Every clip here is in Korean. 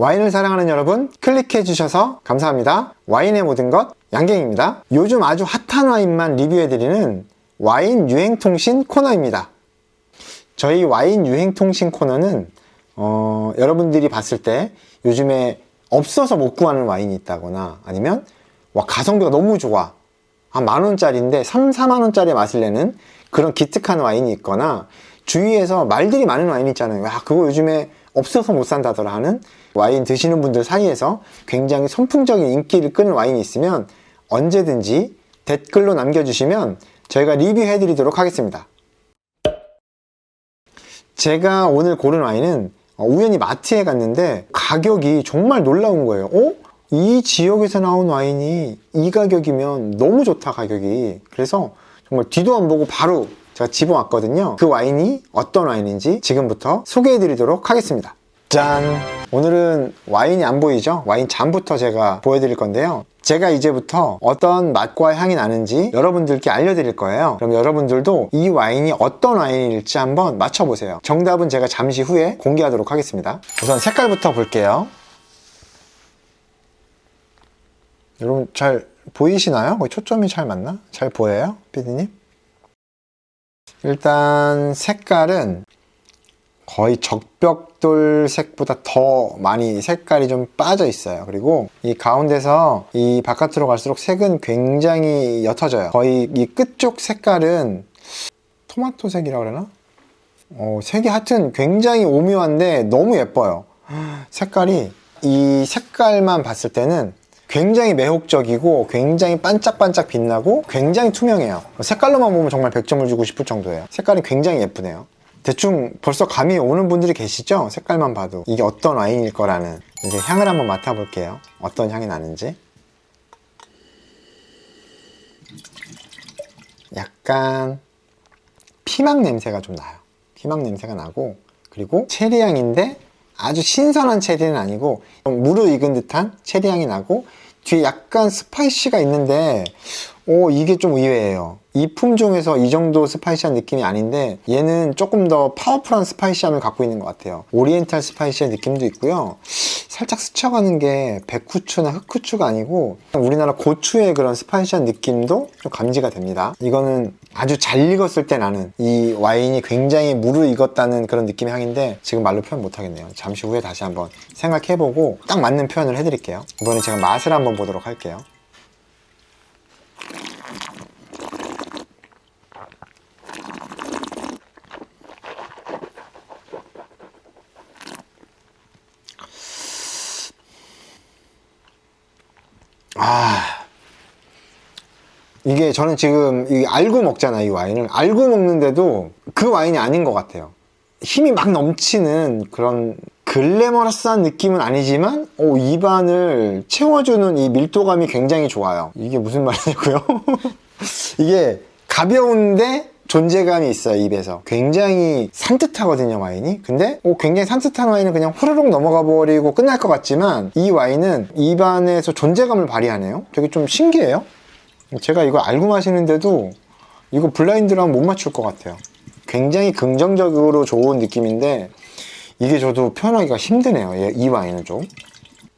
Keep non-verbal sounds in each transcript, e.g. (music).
와인을 사랑하는 여러분 클릭해 주셔서 감사합니다. 와인의 모든 것 양갱입니다. 요즘 아주 핫한 와인만 리뷰해 드리는 와인 유행통신 코너입니다. 저희 와인 유행통신 코너는 어, 여러분들이 봤을 때 요즘에 없어서 못 구하는 와인이 있다거나 아니면 와 가성비가 너무 좋아 한 만원짜리인데 3, 4만원짜리 맛을 내는 그런 기특한 와인이 있거나 주위에서 말들이 많은 와인 있잖아요 야 그거 요즘에 없어서 못 산다더라 하는 와인 드시는 분들 사이에서 굉장히 선풍적인 인기를 끄는 와인이 있으면 언제든지 댓글로 남겨주시면 저희가 리뷰해 드리도록 하겠습니다 제가 오늘 고른 와인은 어, 우연히 마트에 갔는데 가격이 정말 놀라운 거예요. 어? 이 지역에서 나온 와인이 이 가격이면 너무 좋다 가격이. 그래서 정말 뒤도 안 보고 바로 제가 집어왔거든요. 그 와인이 어떤 와인인지 지금부터 소개해 드리도록 하겠습니다. 짠! 오늘은 와인이 안 보이죠? 와인 잔부터 제가 보여드릴 건데요. 제가 이제부터 어떤 맛과 향이 나는지 여러분들께 알려드릴 거예요. 그럼 여러분들도 이 와인이 어떤 와인일지 한번 맞춰보세요. 정답은 제가 잠시 후에 공개하도록 하겠습니다. 우선 색깔부터 볼게요. 여러분 잘 보이시나요? 초점이 잘 맞나? 잘 보여요? 피디님? 일단 색깔은 거의 적벽돌 색보다 더 많이 색깔이 좀 빠져 있어요. 그리고 이 가운데서 이 바깥으로 갈수록 색은 굉장히 옅어져요. 거의 이 끝쪽 색깔은 토마토 색이라고 그러나? 어, 색이 하여튼 굉장히 오묘한데 너무 예뻐요. 색깔이 이 색깔만 봤을 때는 굉장히 매혹적이고 굉장히 반짝반짝 빛나고 굉장히 투명해요. 색깔로만 보면 정말 100점을 주고 싶을 정도예요. 색깔이 굉장히 예쁘네요. 대충 벌써 감이 오는 분들이 계시죠? 색깔만 봐도 이게 어떤 와인일 거라는 이제 향을 한번 맡아볼게요. 어떤 향이 나는지. 약간 피망 냄새가 좀 나요. 피망 냄새가 나고 그리고 체리 향인데 아주 신선한 체리는 아니고 좀 무르익은 듯한 체리 향이 나고 뒤에 약간 스파이시가 있는데 오 이게 좀 의외예요. 이 품종에서 이 정도 스파이시한 느낌이 아닌데 얘는 조금 더 파워풀한 스파이시함을 갖고 있는 것 같아요. 오리엔탈 스파이시의 느낌도 있고요. 살짝 스쳐가는 게 백후추나 흑후추가 아니고 우리나라 고추의 그런 스파이시한 느낌도 좀 감지가 됩니다. 이거는 아주 잘 익었을 때 나는 이 와인이 굉장히 무르익었다는 그런 느낌의 향인데 지금 말로 표현 못하겠네요. 잠시 후에 다시 한번 생각해보고 딱 맞는 표현을 해드릴게요. 이번에 제가 맛을 한번 보도록 할게요. 아. 이게 저는 지금 이 알고 먹잖아요 이 와인을. 알고 먹는데도 그 와인이 아닌 것 같아요. 힘이 막 넘치는 그런 글래머러스한 느낌은 아니지만 오, 입안을 채워주는 이 밀도감이 굉장히 좋아요. 이게 무슨 말이냐고요? (laughs) 이게 가벼운데 존재감이 있어요 입에서. 굉장히 산뜻하거든요 와인이. 근데 오, 굉장히 산뜻한 와인은 그냥 후루룩 넘어가 버리고 끝날 것 같지만 이 와인은 입안에서 존재감을 발휘하네요. 되게 좀 신기해요. 제가 이거 알고 마시는데도 이거 블라인드로 하면 못 맞출 것 같아요. 굉장히 긍정적으로 좋은 느낌인데 이게 저도 표현하기가 힘드네요 예, 이 와인은 좀.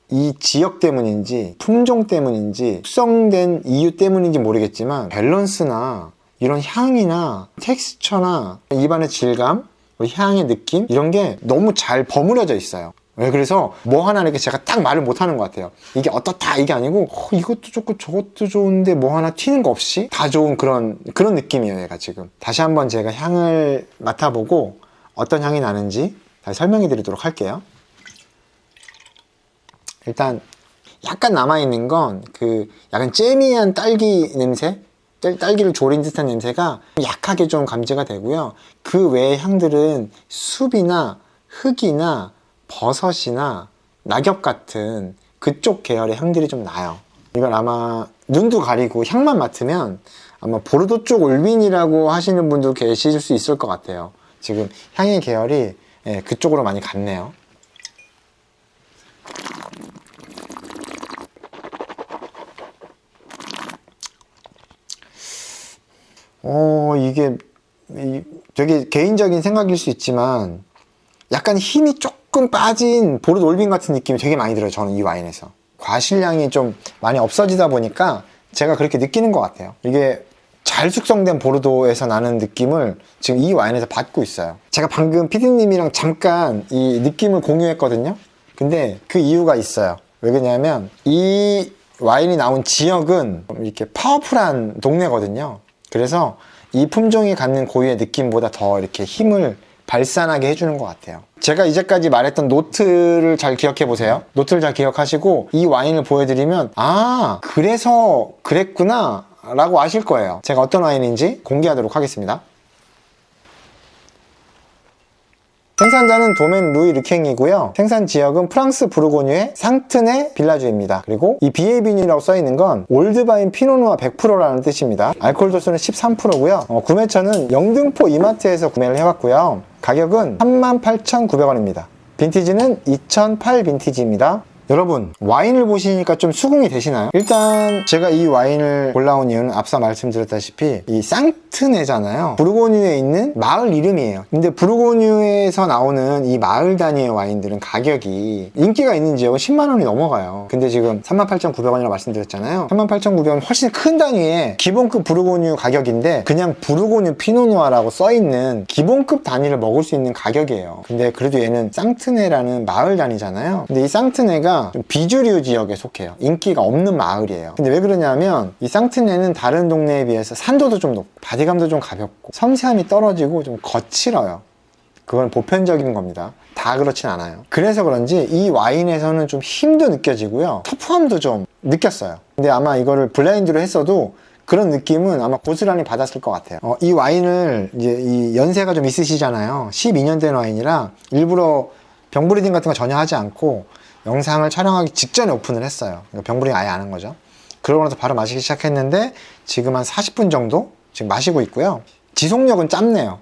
이 지역 때문인지 품종 때문인지 숙성된 이유 때문인지 모르겠지만 밸런스나 이런 향이나 텍스처나 입안의 질감, 뭐 향의 느낌 이런 게 너무 잘 버무려져 있어요. 왜 그래서 뭐 하나 이렇게 제가 딱 말을 못 하는 것 같아요. 이게 어떻다 이게 아니고 어, 이것도 좋고 저것도 좋은데 뭐 하나 튀는 거 없이 다 좋은 그런 그런 느낌이에요. 얘가 지금 다시 한번 제가 향을 맡아보고 어떤 향이 나는지 다시 설명해 드리도록 할게요. 일단 약간 남아 있는 건 그 약간 잼미한 딸기 냄새? 딸- 딸기를 졸인 듯한 냄새가 약하게 좀 감지가 되고요. 그 외의 향들은 숲이나 흙이나 버섯이나 낙엽 같은 그쪽 계열의 향들이 좀 나요. 이건 아마 눈도 가리고 향만 맡으면 아마 보르도 쪽 올빈이라고 하시는 분도 계실 수 있을 것 같아요. 지금 향의 계열이 예, 그쪽으로 많이 갔네요. 어, 이게 이- 되게 개인적인 생각일 수 있지만 약간 힘이 조금 빠진 보르도 올빈 같은 느낌이 되게 많이 들어요. 저는 이 와인에서. 과실량이 좀 많이 없어지다 보니까 제가 그렇게 느끼는 것 같아요. 이게 잘 숙성된 보르도에서 나는 느낌을 지금 이 와인에서 받고 있어요. 제가 방금 피디님이랑 잠깐 이 느낌을 공유했거든요. 근데 그 이유가 있어요. 왜 그러냐면 이 와인이 나온 지역은 이렇게 파워풀한 동네거든요. 그래서 이 품종이 갖는 고유의 느낌보다 더 이렇게 힘을 발산하게 해주는 것 같아요. 제가 이제까지 말했던 노트를 잘 기억해 보세요. 노트를 잘 기억하시고 이 와인을 보여드리면 아 그래서 그랬구나 라고 아실 거예요. 제가 어떤 와인인지 공개하도록 하겠습니다. 생산자는 도멘 루이 르캥이고요. 생산 지역은 프랑스 부르고뉴의 상트네 빌라주입니다. 그리고 이 비에빈이라고 써 있는 건 올드바인 피노누아 100%라는 뜻입니다. 알코올 도수는 13%고요. 어, 구매처는 영등포 이마트에서 구매를 해봤고요. 가격은 38,900원입니다. 빈티지는 2008 빈티지입니다. 여러분 와인을 보시니까 좀 수긍이 되시나요? 일단 제가 이 와인을 골라온 이유는 앞서 말씀드렸다시피 이 쌍트네잖아요. 부르고뉴에 있는 마을 이름이에요. 근데 부르고뉴에서 나오는 이 마을 단위의 와인들은 가격이 인기가 있는 지역은 10만원이 넘어가요. 근데 지금 38,900원이라고 말씀드렸잖아요. 38,900원 훨씬 큰 단위의 기본급 부르고뉴 가격인데 그냥 부르고뉴 피노누아라고 써있는 기본급 단위를 먹을 수 있는 가격이에요. 근데 그래도 얘는 쌍트네라는 마을 단위잖아요. 근데 이 쌍트네가 좀 비주류 지역에 속해요. 인기가 없는 마을이에요. 근데 왜 그러냐면 이 쌍트네는 다른 동네에 비해서 산도도 좀 높고 바디감도 좀 가볍고 섬세함이 떨어지고 좀 거칠어요. 그건 보편적인 겁니다. 다 그렇진 않아요. 그래서 그런지 이 와인에서는 좀 힘도 느껴지고요. 터프함도 좀 느꼈어요. 근데 아마 이거를 블라인드로 했어도 그런 느낌은 아마 고스란히 받았을 것 같아요. 어, 이 와인을 이제 이 연세가 좀 있으시잖아요. 12년 된 와인이라 일부러 병브리딩 같은 거 전혀 하지 않고 영상을 촬영하기 직전에 오픈을 했어요. 그러니까 병브링 아예 안 한 거죠. 그러고 나서 바로 마시기 시작했는데 지금 한 40분 정도 지금 마시고 있고요. 지속력은 짧네요.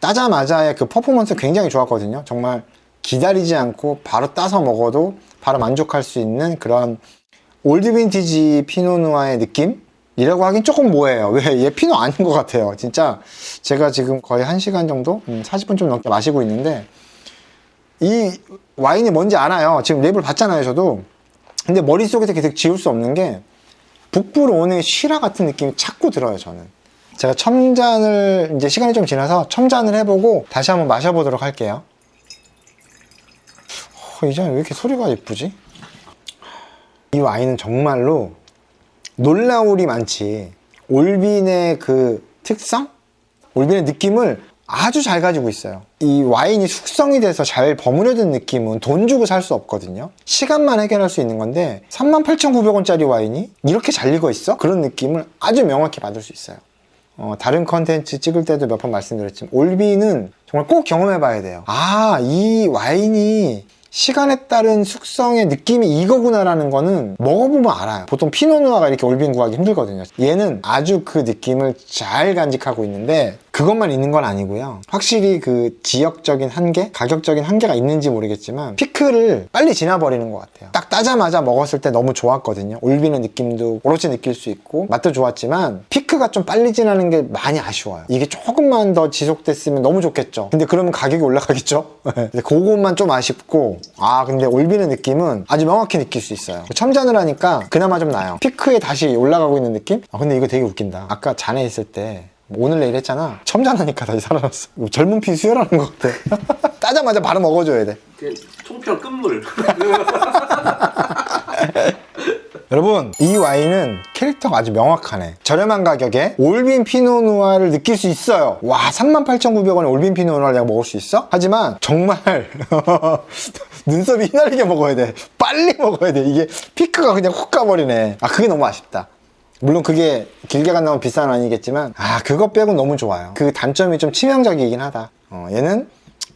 따자마자의 그 퍼포먼스 굉장히 좋았거든요. 정말 기다리지 않고 바로 따서 먹어도 바로 만족할 수 있는 그런 올드 빈티지 피노누아의 느낌? 이라고 하긴 조금 뭐해요. 왜? 얘 피노 아닌 것 같아요. 진짜 제가 지금 거의 1시간 정도? 40분 음, 좀 넘게 마시고 있는데 이 와인이 뭔지 알아요. 지금 랩을 봤잖아요, 저도. 근데 머릿속에서 계속 지울 수 없는 게 북부로 오는 쉬라 같은 느낌이 자꾸 들어요, 저는. 제가 첨잔을 이제 시간이 좀 지나서 첨잔을 해보고 다시 한번 마셔보도록 할게요. 어, 이잔 왜 이렇게 소리가 예쁘지? 이 와인은 정말로 놀라울이 많지. 올빈의 그 특성? 올빈의 느낌을 아주 잘 가지고 있어요. 이 와인이 숙성이 돼서 잘 버무려진 느낌은 돈 주고 살 수 없거든요. 시간만 해결할 수 있는 건데 38,900원짜리 와인이 이렇게 잘 익어 있어? 그런 느낌을 아주 명확히 받을 수 있어요. 어, 다른 컨텐츠 찍을 때도 몇 번 말씀드렸지만 올비는 정말 꼭 경험해 봐야 돼요. 아, 이 와인이 시간에 따른 숙성의 느낌이 이거구나라는 거는 먹어보면 알아요. 보통 피노누아가 이렇게 올빈 구하기 힘들거든요. 얘는 아주 그 느낌을 잘 간직하고 있는데 그것만 있는 건 아니고요. 확실히 그 지역적인 한계, 가격적인 한계가 있는지 모르겠지만 피크를 빨리 지나버리는 것 같아요. 딱 따자마자 먹었을 때 너무 좋았거든요. 올비는 느낌도 오롯이 느낄 수 있고 맛도 좋았지만 피크가 좀 빨리 지나는 게 많이 아쉬워요. 이게 조금만 더 지속됐으면 너무 좋겠죠. 근데 그러면 가격이 올라가겠죠. (laughs) 근데 그것만 좀 아쉽고 아 근데 올비는 느낌은 아주 명확히 느낄 수 있어요. 첨잔을 하니까 그나마 좀 나요. 피크에 다시 올라가고 있는 느낌? 아 근데 이거 되게 웃긴다. 아까 잔에 있을 때 오늘 내일 했잖아. 첨잔하니까 다시 살아났어. 젊은 피 수혈하는 것 같아. (laughs) 따자마자 바로 먹어줘야 돼. 그 총평 끝물. (laughs) 여러분 이 와인은 캐릭터가 아주 명확하네 저렴한 가격에 올빈 피노누아를 느낄 수 있어요 와 38,900원에 올빈 피노누아를 내가 먹을 수 있어? 하지만 정말 (laughs) 눈썹이 휘날리게 먹어야 돼 빨리 먹어야 돼 이게 피크가 그냥 훅 가버리네 아 그게 너무 아쉽다 물론 그게 길게 간다면 비싼 아니겠지만 아 그거 빼고 너무 좋아요. 그 단점이 좀 치명적이긴 하다. 어, 얘는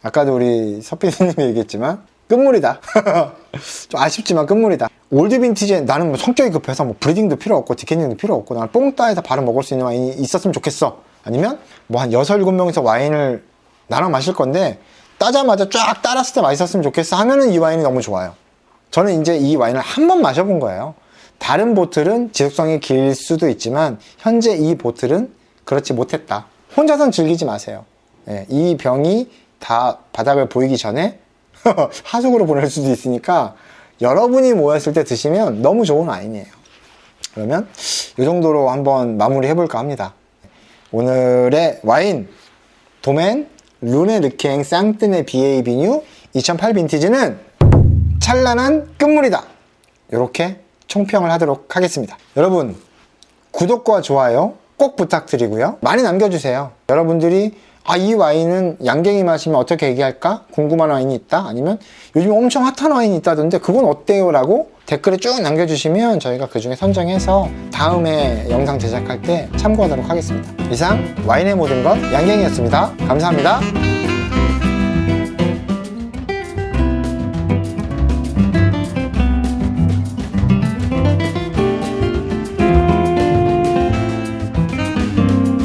아까도 우리 서피디님이 얘기했지만 끝물이다. (laughs) 좀 아쉽지만 끝물이다. 올드 빈티지에 나는 뭐 성격이 급해서 뭐 브리딩도 필요 없고 디캐닝도 필요 없고 나는 뽕 따에서 바로 먹을 수 있는 와인이 있었으면 좋겠어. 아니면 뭐 한 6, 7명이서 와인을 나랑 마실 건데 따자마자 쫙 따랐을 때 맛있었으면 좋겠어 하면은 이 와인이 너무 좋아요. 저는 이제 이 와인을 한 번 마셔본 거예요 다른 보틀은 지속성이 길 수도 있지만 현재 이 보틀은 그렇지 못했다. 혼자선 즐기지 마세요. 예, 이 병이 다 바닥을 보이기 전에 (laughs) 하숙으로 보낼 수도 있으니까 여러분이 모였을 때 드시면 너무 좋은 와인이에요. 그러면 이 정도로 한번 마무리 해볼까 합니다. 오늘의 와인 도멘 루네 르캥 쌍뜨네 BA 비뉴 2008 빈티지는 찬란한 끝물이다. 이렇게 총평을 하도록 하겠습니다. 여러분 구독과 좋아요 꼭 부탁드리고요. 많이 남겨주세요. 여러분들이 아, 이 와인은 양갱이 마시면 어떻게 얘기할까? 궁금한 와인이 있다? 아니면 요즘 엄청 핫한 와인이 있다던데 그건 어때요? 라고 댓글에 쭉 남겨주시면 저희가 그 중에 선정해서 다음에 영상 제작할 때 참고하도록 하겠습니다. 이상 와인의 모든 것 양갱이었습니다. 감사합니다.